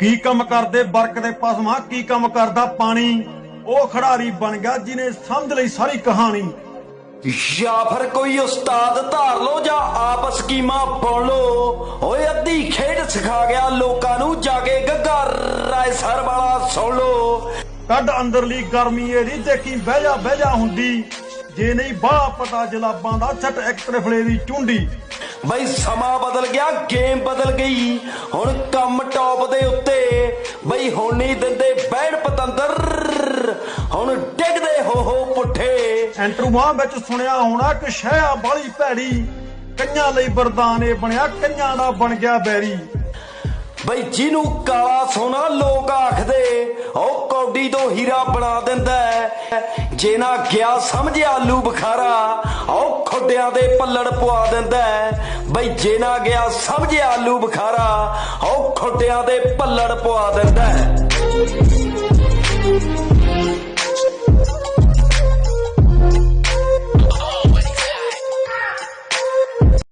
ਕੀ ਕੰਮ ਕਰਦੇ? ਬਰਕ ਦੇ ਪਸਮਾ ਕੀ ਕੰਮ ਕਰਦਾ? ਪਾਣੀ। ਉਹ ਖਿਡਾਰੀ ਬਣ ਗਿਆ ਜਿਹਨੇ ਸਮਝ ਲਈ ਸਾਰੀ ਕਹਾਣੀ। ਜਾਂ ਫਿਰ ਕੋਈ ਉਸਤਾਦ ਧਾਰ ਲੋ ਜਾਂ ਆਪ ਸਕੀਮਾਂ ਪੜ ਲੋ ਓਏ ਅੱਧੀ ਖੇਡ ਸਿਖਾ ਗਿਆ ਲੋਕਾਂ ਨੂੰ ਜਾ ਕੇ ਗੱਗਾ ਰਾਏ ਸਰ ਵਾਲਾ ਸੁਣ ਲੋ ਕੱਢ ਅੰਦਰਲੀ ਗਰਮੀ ਇਹਦੀ ਦੇਖੀ ਬਹਿ ਜਾ ਬਹਿ ਜਾ ਹੁੰਦੀ। ਜੇ ਨਹੀਂ ਬਾਹ ਪਤਾ ਜਲਾਬਾਂ ਦਾ ਛੱਟ ਇੱਕ ਤਰਫਲੇ ਦੀ ਚੁੰਡੀ। ਬਈ ਸਮਾਂ ਬਦਲ ਗਿਆ ਗੇਮ ਬਦਲ ਗਈ। ਹੁਣ ਕੰਮ ਟੌਪ ਦੇ ਉੱਤੇ ਬਈ ਹੁਣ ਨਹੀਂ ਦਿੰਦੇ ਬੈੜ ਪਤੰਦਰ ਹੁਣ ਡਿੱਗਦੇ ਹੋ ਹੋ ਪੁੱਠੇ ਐਂਟਰੂਆਂ ਵਿੱਚ ਸੁਣਿਆ ਹੋਣਾ ਕਿ ਸ਼ਹਿਆ ਬਾਲੀ ਭੈੜੀ ਕਈਆਂ ਲਈ ਵਰਦਾਨ ਇਹ ਬਣਿਆ ਕਈਆਂ ਦਾ ਬਣ ਗਿਆ ਬੈਰੀ ਬਈ ਜਿਹਨੂੰ ਕਾਲਾ ਸੋਨਾ ਲੋਕ ਆਖਦੇ ਉਹ ਕੌਡੀ ਤੋਂ ਹੀਰਾ ਬਣਾ ਦਿੰਦਾ। ਜੇ ਨਾ ਗਿਆ ਸਮਝ ਆਲੂ ਬੁਖਾਰਾ ਉਹ ਖੋਡਿਆਂ ਦੇ ਪੱਲੜ ਪਵਾ ਦਿੰਦਾ। ਬਈ ਜੇ ਨਾ ਗਿਆ ਸਮਝ ਆਲੂ ਬੁਖਾਰਾ ਖੁੱਟਿਆਂ ਦੇ ਪੱਲੜ ਪਵਾ ਦਿੰਦਾ ਹੈ।